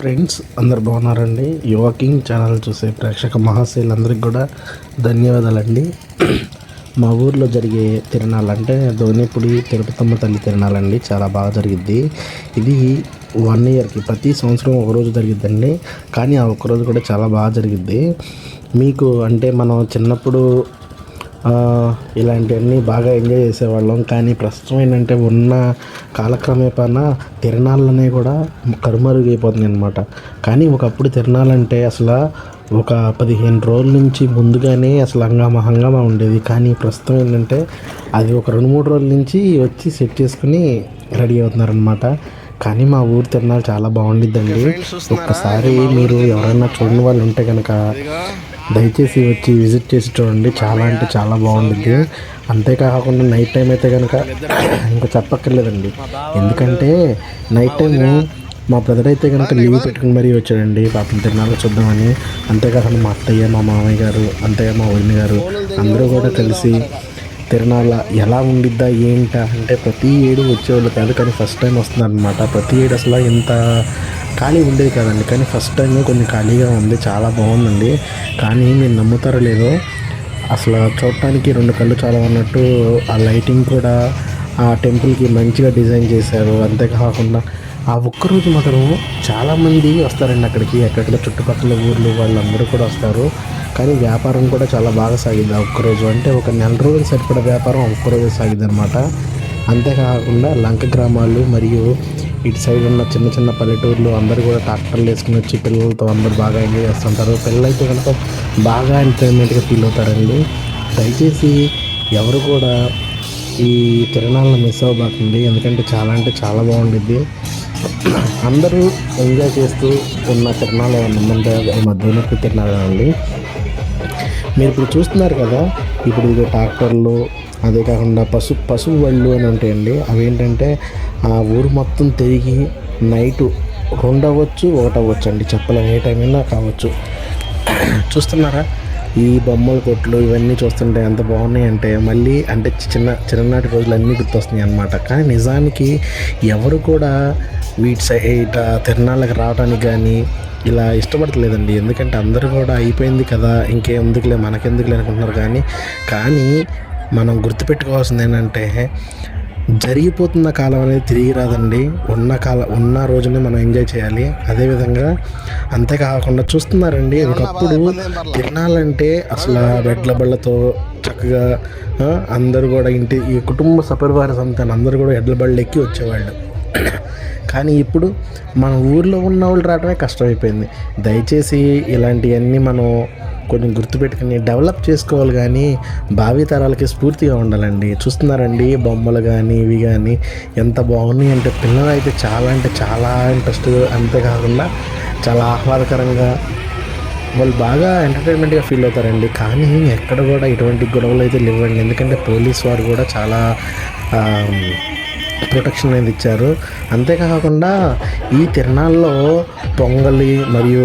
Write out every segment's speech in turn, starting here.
Friends అందరు బాగున్నారండి. యువ కింగ్ ఛానల్ చూసే ప్రేక్షక మహాశైలందరికీ కూడా ధన్యవాదాలండి. మా ఊర్లో జరిగే తిరణాలు అంటే ధోనిపుడి తిరుపతమ్మ తల్లి తిరణాలండి. చాలా బాగా జరిగిద్ది. ఇది వన్ ఇయర్కి ప్రతి సంవత్సరం ఒక రోజు జరిగిద్దండి. కానీ ఆ ఒక్కరోజు కూడా చాలా బాగా జరిగిద్ది. మీకు అంటే మనం చిన్నప్పుడు ఇలాంటివన్నీ బాగా ఎంజాయ్ చేసేవాళ్ళం. కానీ ప్రస్తుతం ఏంటంటే ఉన్న కాలక్రమేపాన తిరణాలనే కూడా కరుమరుగైపోతుంది అనమాట కానీ ఒకప్పుడు తిరణాలంటే అసలు ఒక పదిహేను రోజుల నుంచి ముందుగానే అసలు హంగామా హంగామా ఉండేది. కానీ ప్రస్తుతం ఏంటంటే అది ఒక రెండు మూడు రోజుల నుంచి వచ్చి సెట్ చేసుకుని రెడీ అవుతున్నారనమాట కానీ మా ఊరు తిరణాలు చాలా బాగుండిద్దండి. ఒక్కసారి మీరు ఎవరైనా చూడని వాళ్ళు ఉంటే కనుక దయచేసి వచ్చి విజిట్ చేసి చూడండి. చాలా అంటే చాలా బాగుంటుంది. అంతేకాకుండా నైట్ టైం అయితే కనుక ఇంకా చెప్పక్కర్లేదండి. ఎందుకంటే నైట్ టైం మా బ్రదర్ అయితే కనుక లీవ్ పెట్టుకుని మరీ వచ్చాడండి. పాపం తిరునాళ్ళు చూద్దామని. అంతేకాకుండా మా అత్తయ్య మా మామయ్య గారు అంతే మా వదిన గారు అందరూ కూడా కలిసి తిరణాల ఎలా ఉండిద్దా ఏంటా అంటే ప్రతి ఏడు వచ్చేవాళ్ళు కాదు కానీ ఫస్ట్ టైం వస్తున్నారనమాట ప్రతి ఏడు అసలు ఇంత ఖాళీ ఉండేది కదండి. కానీ ఫస్ట్ టైం కొంచెం ఖాళీగా ఉంది. చాలా బాగుందండి. కానీ మీరు నమ్ముతారో లేదో అసలు చూడటానికి రెండు కళ్ళు చాలా ఉన్నట్టు ఆ లైటింగ్ కూడా ఆ టెంపుల్కి మంచిగా డిజైన్ చేశారు. అంతేకాకుండా ఆ ఒక్కరోజు మాత్రం చాలామంది వస్తారండి అక్కడికి. ఎక్కడికి చుట్టుపక్కల ఊర్లు వాళ్ళందరూ కూడా వస్తారు. కానీ వ్యాపారం కూడా చాలా బాగా సాగింది ఆ ఒక్కరోజు. అంటే ఒక నెల రోజులు సరిపడే వ్యాపారం ఒక్కరోజు సాగింది అనమాట అంతేకాకుండా లంక గ్రామాలు మరియు ఇటు సైడ్ ఉన్న చిన్న చిన్న పల్లెటూర్లు అందరూ కూడా ట్రాక్టర్లు వేసుకుని వచ్చి పిల్లలతో అందరూ బాగా ఎంజాయ్ చేస్తుంటారు. పిల్లలైతే కనుక బాగా ఎంటర్టైన్మెంట్గా ఫీల్ అవుతారండి. దయచేసి ఎవరు కూడా ఈ తిరణాలను మిస్ అవ్వబాకండి. ఎందుకంటే చాలా అంటే చాలా బాగుండిద్ది. అందరూ ఎంజాయ్ చేస్తూ ఉన్న తిరణాలు ఏమన్నా మధ్యనొప్పి అది తిరణాలు అండి. మీరు ఇప్పుడు చూస్తున్నారు కదా ఇప్పుడు ఇది ట్రాక్టర్లు అదే కాకుండా పశు పశువు బళ్ళు అని ఉంటాయండి. అవి ఏంటంటే ఆ ఊరు మొత్తం తిరిగి నైటు రెండు అవ్వచ్చు ఒకటి అవ్వచ్చు అండి. చెప్పలేము ఏ టైం అయినా కావచ్చు. చూస్తున్నారా? ఈ బొమ్మల కొట్లు ఇవన్నీ చూస్తుంటే ఎంత బాగున్నాయి అంటే మళ్ళీ అంటే చిన్న చిన్ననాటి రోజులు అన్నీ గుర్తొస్తున్నాయి అనమాట కానీ నిజానికి ఎవరు కూడా వీటి సైడ్ తిరణాలకు రావడానికి కానీ ఇలా ఇష్టపడతలేదండి. ఎందుకంటే అందరూ కూడా అయిపోయింది కదా ఇంకేందుకులే మనకెందుకులే అనుకుంటున్నారు కానీ కానీ మనం గుర్తుపెట్టుకోవాల్సింది ఏంటంటే జరిగిపోతున్న కాలం అనేది తిరిగి రాదండి. ఉన్న కాల ఉన్న రోజునే మనం ఎంజాయ్ చేయాలి. అదేవిధంగా అంతేకాకుండా చూస్తున్నారండి ఒకప్పుడు తిరణాలంటే అసలు బెడ్ల బళ్ళతో చక్కగా అందరూ కూడా ఇంటి ఈ కుటుంబ సపరివార సంతానం అందరూ కూడా ఎడ్ల బళ్ళు ఎక్కి వచ్చేవాళ్ళు. కానీ ఇప్పుడు మన ఊర్లో ఉన్న వాళ్ళు రావడమే కష్టమైపోయింది. దయచేసి ఇలాంటివన్నీ మనం కొన్ని గుర్తుపెట్టుకుని డెవలప్ చేసుకోవాలి కానీ భావి తరాలకి స్ఫూర్తిగా ఉండాలండి. చూస్తున్నారండి బొమ్మలు కానీ ఇవి కానీ ఎంత బాగున్నాయి అంటే పిల్లలు అయితే చాలా అంటే చాలా ఇంట్రెస్ట్ అంతేకాకుండా చాలా ఆహ్లాదకరంగా వాళ్ళు బాగా ఎంటర్టైన్మెంట్గా ఫీల్ అవుతారండి. కానీ ఎక్కడ కూడా ఇటువంటి గొడవలు అయితే లేవండి. ఎందుకంటే పోలీస్ వారు కూడా చాలా ప్రొటెక్షన్ అనేది ఇచ్చారు. అంతేకాకుండా ఈ తిరణాల్లో పొంగలి మరియు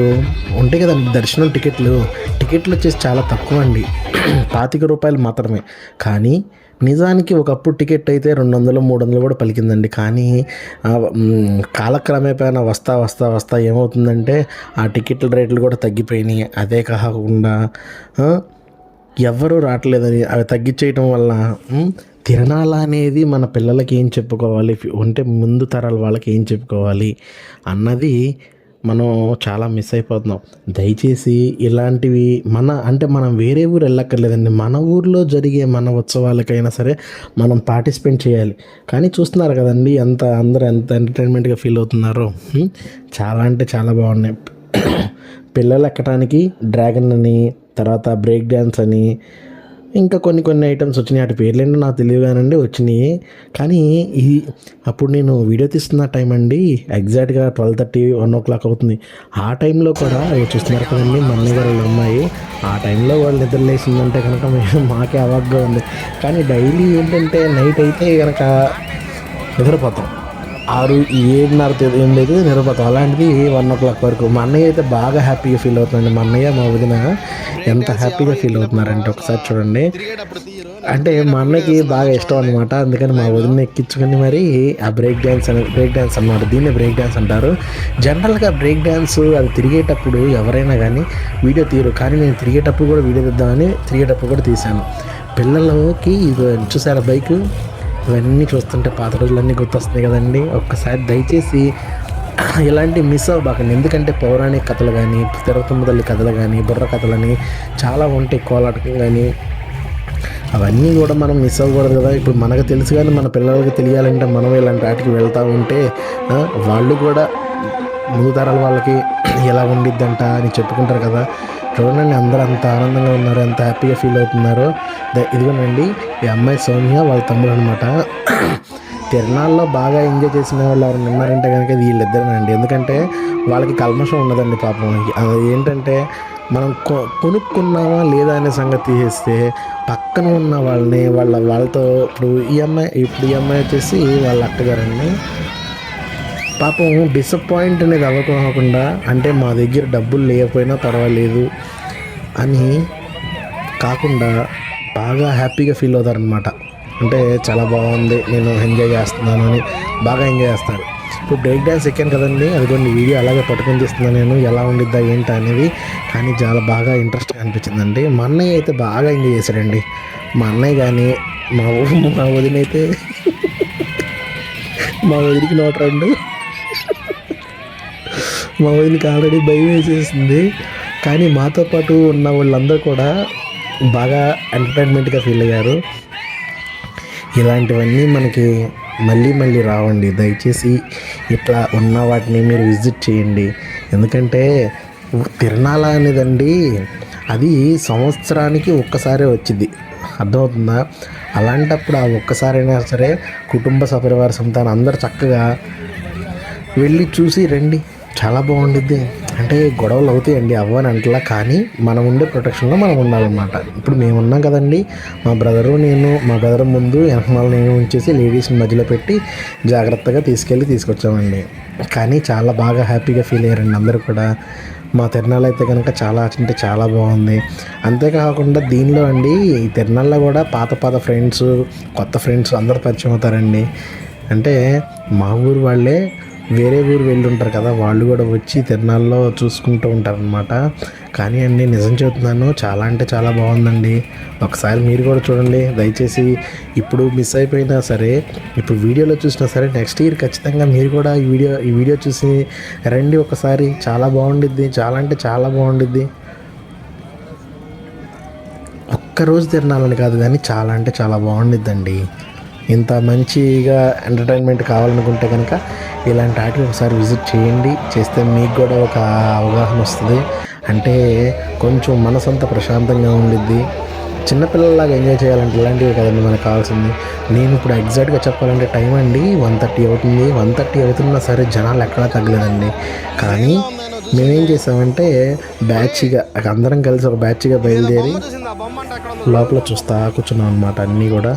ఉంటాయి కదండి దర్శనం టికెట్లు టికెట్లు వచ్చేసి చాలా తక్కువ అండి పాతిక రూపాయలు మాత్రమే. కానీ నిజానికి ఒకప్పుడు టికెట్ అయితే రెండు వందలు మూడు వందలు కూడా పలికిందండి. కానీ కాలక్రమేపైన వస్తా వస్తా వస్తా ఏమవుతుందంటే ఆ టికెట్ల రేట్లు కూడా తగ్గిపోయినాయి. అదే కాకుండా ఎవ్వరూ రావట్లేదని. అవి తగ్గించేయటం వల్ల తిరణాల అనేది మన పిల్లలకి ఏం చెప్పుకోవాలి? అంటే ముందు తరాల వాళ్ళకి ఏం చెప్పుకోవాలి? అన్నది మనం చాలా మిస్ అయిపోతున్నాం. దయచేసి ఇలాంటివి మన అంటే మనం వేరే ఊరు వెళ్ళక్కర్లేదండి. మన ఊర్లో జరిగే మన ఉత్సవాలకైనా సరే మనం పార్టిసిపేట్ చేయాలి. కానీ చూస్తున్నారు కదండి ఎంత అందరూ ఎంత ఎంటర్టైన్మెంట్గా ఫీల్ అవుతున్నారో. చాలా అంటే చాలా బాగున్నాయి. పిల్లలు ఎక్కడానికి డ్రాగన్ అని తర్వాత బ్రేక్ డ్యాన్స్ అని ఇంకా కొన్ని కొన్ని ఐటమ్స్ వచ్చినాయి. వాటి పేర్లు ఏంటో నాకు తెలియదు కానండి వచ్చినాయి. కానీ ఈ అప్పుడు నేను వీడియో తీస్తున్న టైం అండి ఎగ్జాక్ట్గా twelve thirty one o'clock అవుతుంది. ఆ టైంలో కూడా చూస్తున్నారు కదండి మా అన్నయ్య గారు అమ్మాయి. ఆ టైంలో వాళ్ళు నిద్ర లేచిందంటే కనుక మేము మాకే అవాగ్గా ఉంది. కానీ డైలీ ఏంటంటే నైట్ అయితే కనుక నిద్రపోతాం. ఆరు ఏడున్నర ఎనిమిది ఏం లేదు నిద్రపోతాం అలాంటిది వన్ ఓ క్లాక్ వరకు. మా అన్నయ్య అయితే బాగా హ్యాపీగా ఫీల్ అవుతుందండి మా అన్నయ్య మా వదిన ఎంత హ్యాపీగా ఫీల్ అవుతున్నారంటే ఒకసారి చూడండి. అంటే మా అన్నయ్యకి బాగా ఇష్టం అనమాట అందుకని మా వదిన ఎక్కించుకుని మరి ఆ బ్రేక్ డ్యాన్స్ అనే బ్రేక్ డ్యాన్స్ అన్నమాట. దీన్ని బ్రేక్ డ్యాన్స్ అంటారు. జనరల్గా బ్రేక్ డ్యాన్స్ అది తిరిగేటప్పుడు ఎవరైనా కానీ వీడియో తీరు కానీ నేను తిరిగేటప్పుడు కూడా వీడియో తీద్దామని తిరిగేటప్పుడు కూడా తీశాను. పిల్లలకి ఇది చూసారా బైక్? ఇవన్నీ చూస్తుంటే పాత రోజులన్నీ గుర్తొస్తున్నాయి కదండి. ఒక్కసారి దయచేసి ఇలాంటి మిస్ అవ్వబాకండి. ఎందుకంటే పౌరాణిక కథలు కానీ తిరుపతి కథలు కానీ బుర్ర కథలని చాలా ఉంటాయి కోలాటకం కానీ అవన్నీ కూడా మనం మిస్ అవ్వకూడదు కదా. ఇప్పుడు మనకు తెలుసు కానీ మన పిల్లలకి తెలియాలంటే మనం ఇలాంటి వాటికి వెళ్తూ ఉంటే వాళ్ళు కూడా ముందు తరాల వాళ్ళకి ఎలా ఉండిద్దంట అని చెప్పుకుంటారు కదా. చూడండి అందరూ అంత ఆనందంగా ఉన్నారు ఎంత హ్యాపీగా ఫీల్ అవుతున్నారు. ఇదిగోనండి ఈ అమ్మాయి సౌమ్య వాళ్ళ తమ్ముడు అనమాట తిరణాల్లో బాగా ఎంజాయ్ చేసిన వాళ్ళు ఎవరు ఉన్నారంటే కనుక వీళ్ళిద్దరేనండి. ఎందుకంటే వాళ్ళకి కల్మషం ఉండదండి పాపం అది ఏంటంటే మనం కొ కొనుక్కున్నామా లేదా అనే సంగతి తీసేస్తే పక్కన ఉన్న వాళ్ళని వాళ్ళ వాళ్ళతో ఇప్పుడు ఈ అమ్మాయి ఇప్పుడు ఈ అమ్మాయి వచ్చేసి వాళ్ళ అక్కగారండి పాపం డిసప్పాయింట్ అనేది అవ్వకుండా అంటే మా దగ్గర డబ్బులు లేకపోయినా పర్వాలేదు అని కాకుండా బాగా హ్యాపీగా ఫీల్ అవుతారనమాట అంటే చాలా బాగుంది నేను ఎంజాయ్ చేస్తున్నాను అని బాగా ఎంజాయ్ చేస్తారు. ఇప్పుడు బ్రేక్ డ్యాన్స్ ఎక్కాను కదండి అదిగోండి వీడియో అలాగే పట్టుకొని తీస్తున్నాను నేను ఎలా ఉండిద్దా ఏంటి అనేది. కానీ చాలా బాగా ఇంట్రెస్ట్గా అనిపించిందండి. మా అన్నయ్య అయితే బాగా ఎంజాయ్ చేశాడండి. మా అన్నయ్య కానీ మా మా వదిన అయితే మా వదిలికి నోట రెండు. మా వదిలికి ఆల్రెడీ భయం వేసేసింది. కానీ మాతో పాటు ఉన్న వాళ్ళందరూ కూడా బాగా ఎంటర్టైన్మెంట్గా ఫీల్ అయ్యారు. ఇలాంటివన్నీ మనకి మళ్ళీ మళ్ళీ రావండి. దయచేసి ఇట్లా ఉన్న వాటిని మీరు విజిట్ చేయండి. ఎందుకంటే తిరణాల అనేదండి అది సంవత్సరానికి ఒక్కసారే వచ్చింది. అర్థమవుతుందా? అలాంటప్పుడు ఆ ఒక్కసారైనా సరే కుటుంబ సపరివార సంతానం అందరు చక్కగా వెళ్ళి చూసి రండి. చాలా బాగుండిద్ది. అంటే గొడవలు అవుతాయండి అవ్వని అంటలా కానీ మనం ఉండే ప్రొటెక్షన్లో మనం ఉండాలన్నమాట. ఇప్పుడు మేము ఉన్నాం కదండి మా బ్రదరు నేను మా బ్రదర్ ముందు వెనకమాల నేను ఉంచేసి లేడీస్ని మధ్యలో పెట్టి జాగ్రత్తగా తీసుకెళ్ళి తీసుకొచ్చామండి. కానీ చాలా బాగా హ్యాపీగా ఫీల్ అయ్యారండి అందరూ కూడా. మా తిరునాళ్ళు అయితే కనుక చాలా అంటే చాలా బాగుంది. అంతేకాకుండా దీనిలో అండి ఈ తిరణాల్లో కూడా పాత పాత ఫ్రెండ్స్ కొత్త ఫ్రెండ్స్ అందరూ పరిచయం అవుతారండి. అంటే మా ఊరు వాళ్ళే వేరే ఊరు వెళ్ళి ఉంటారు కదా వాళ్ళు కూడా వచ్చి తిరణాల్లో చూసుకుంటూ ఉంటారనమాట కానీ అండి నిజం చెబుతున్నాను చాలా అంటే చాలా బాగుందండి. ఒకసారి మీరు కూడా చూడండి దయచేసి ఇప్పుడు మిస్ అయిపోయినా సరే ఇప్పుడు వీడియోలో చూసినా సరే నెక్స్ట్ ఇయర్ ఖచ్చితంగా మీరు కూడా ఈ వీడియో ఈ వీడియో చూసి రండి ఒకసారి. చాలా బాగుండిద్ది చాలా అంటే చాలా బాగుండిద్ది. ఒక్కరోజు తిరణాలని కాదు కానీ చాలా అంటే చాలా బాగుండిద్దండి. ఇంత మంచిగా ఎంటర్టైన్మెంట్ కావాలనుకుంటే కనుక ఇలాంటి ఆటలు ఒకసారి విజిట్ చేయండి. చేస్తే మీకు కూడా ఒక అవగాహన వస్తుంది. అంటే కొంచెం మనసంతా ప్రశాంతంగా ఉండిద్ది. చిన్నపిల్లలాగా ఎంజాయ్ చేయాలంటే ఇలాంటివి కదండి మనకు కావాల్సింది. నేను ఇప్పుడు ఎగ్జాక్ట్గా చెప్పాలంటే టైం అండి. వన్ థర్టీ అవుతుంది. వన్ థర్టీ అవుతున్నా సరే జనాలు ఎక్కడా తగ్గలేదండి. కానీ మేమేం చేసామంటే బ్యాచ్గా అందరం కలిసి ఒక బ్యాచ్గా బయలుదేరి లోపల చూస్తా కూర్చున్నాం అనమాట అన్నీ కూడా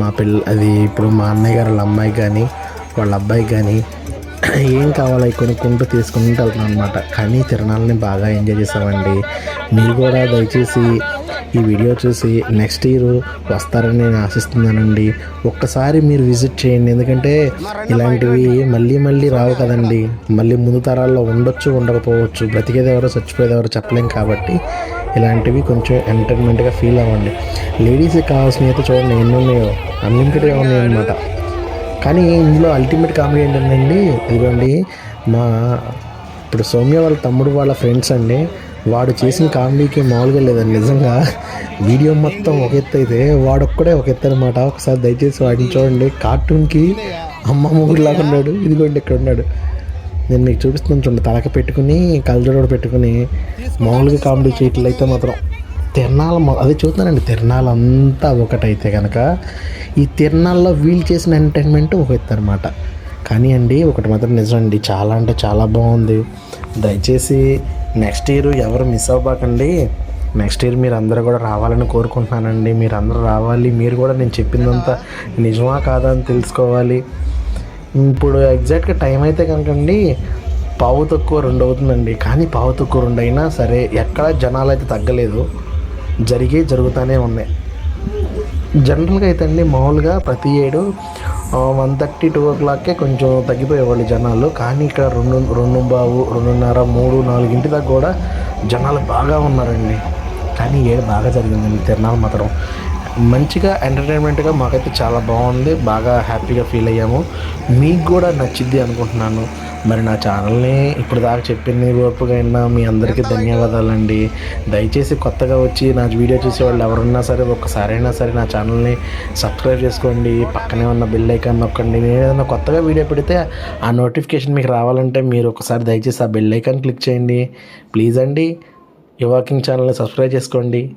మా పిల్ల అది ఇప్పుడు మా అన్నయ్య గారు వాళ్ళ అమ్మాయి కానీ వాళ్ళ అబ్బాయి కానీ ఏం కావాలో అవి కొనుక్కుంటూ తీసుకుంటూ వెళ్తున్నాం అనమాట కానీ తిరణాలని బాగా ఎంజాయ్ చేసామండి. మీరు కూడా దయచేసి ఈ వీడియో చూసి నెక్స్ట్ ఇయర్ వస్తారని నేను ఆశిస్తున్నానండి. ఒక్కసారి మీరు విజిట్ చేయండి. ఎందుకంటే ఇలాంటివి మళ్ళీ మళ్ళీ రావు కదండి. మళ్ళీ ముందు తరాల్లో ఉండొచ్చు ఉండకపోవచ్చు. బ్రతికేది ఎవరో చచ్చిపోయేది ఎవరో చెప్పలేం కాబట్టి ఇలాంటివి కొంచెం ఎంటర్టైన్మెంట్గా ఫీల్ అవ్వండి. లేడీస్కి కావాల్సినవి అయితే చూడండి ఎన్ని ఉన్నాయో. అన్లిమిటెడ్గా ఉన్నాయి అనమాట కానీ ఇందులో అల్టిమేట్ కామెడీ ఏంటంటే ఇదిగోండి మా ఇప్పుడు సౌమ్య వాళ్ళ తమ్ముడు వాళ్ళ ఫ్రెండ్స్ అండి. వాడు చేసిన కామెడీకి మామూలుగా లేదండి. నిజంగా వీడియో మొత్తం ఒక ఎత్తు అయితే వాడొక్కడే ఒక ఎత్తు అనమాట ఒకసారి దయచేసి వాడిని చూడండి. కార్టూన్కి అమ్మ మొగుడులాగా ఉన్నాడు. ఇదిగోండి ఇక్కడ ఉన్నాడు. నేను మీకు చూపిస్తున్నాను చూడండి. తలక పెట్టుకుని కలజోడు పెట్టుకుని మామూలుగా కామెడీ చేయట్లయితే మాత్రం తిరణాల అదే చూస్తున్నానండి. తిరణాల అంతా ఒకటైతే కనుక ఈ తిరణాల్లో వీళ్ళు చేసిన ఎంటర్టైన్మెంట్ ఒక ఎత్తు అనమాట కానీ అండి ఒకటి మాత్రం నిజం అండి చాలా అంటే చాలా బాగుంది. దయచేసి నెక్స్ట్ ఇయర్ ఎవరు మిస్ అవ్వకండి. నెక్స్ట్ ఇయర్ మీరు అందరూ కూడా రావాలని కోరుకుంటున్నానండి. మీరు అందరూ రావాలి. మీరు కూడా నేను చెప్పిందంతా నిజమా కాదా అని తెలుసుకోవాలి. ఇప్పుడు ఎగ్జాక్ట్గా టైం అయితే కనుకండి పావు తక్కువ రెండు అవుతుందండి. కానీ పావు తక్కువ రెండు అయినా సరే ఎక్కడ జనాలు అయితే తగ్గలేదు. జరిగే జరుగుతూనే ఉన్నాయి. జనరల్గా అయితే అండి మామూలుగా ప్రతి ఏడు వన్ థర్టీ టూ ఓ క్లాక్కే కొంచెం తగ్గిపోయేవాళ్ళు జనాలు. కానీ ఇక్కడ రెండు రెండు బావు రెండున్నర మూడు నాలుగింటి దాకా కూడా జనాలు బాగా ఉన్నారండి. కానీ ఏడు బాగా జరిగిందండి. తిరణాలు మాత్రం. మంచిగా ఎంటర్టైన్మెంట్గా మాకైతే చాలా బాగుంది. బాగా హ్యాపీగా ఫీల్ అయ్యాము. మీకు కూడా నచ్చిద్ది అనుకుంటున్నాను. మరి నా ఛానల్ని ఇప్పుడు దాకా చెప్పింది ఓర్పుగా అయినా మీ అందరికీ ధన్యవాదాలండి. దయచేసి కొత్తగా వచ్చి నా వీడియో చూసే వాళ్ళు ఎవరున్నా సరే ఒక్కసారైనా సరే నా ఛానల్ని సబ్స్క్రైబ్ చేసుకోండి. పక్కనే ఉన్న బెల్ ఐకాన్ నొక్కండి. నేను ఏదైనా కొత్తగా వీడియో పెడితే ఆ నోటిఫికేషన్ మీకు రావాలంటే మీరు ఒకసారి దయచేసి ఆ బెల్ ఐకాన్ క్లిక్ చేయండి. ప్లీజ్ అండి ఈ వాకింగ్ ఛానల్ని సబ్స్క్రైబ్ చేసుకోండి.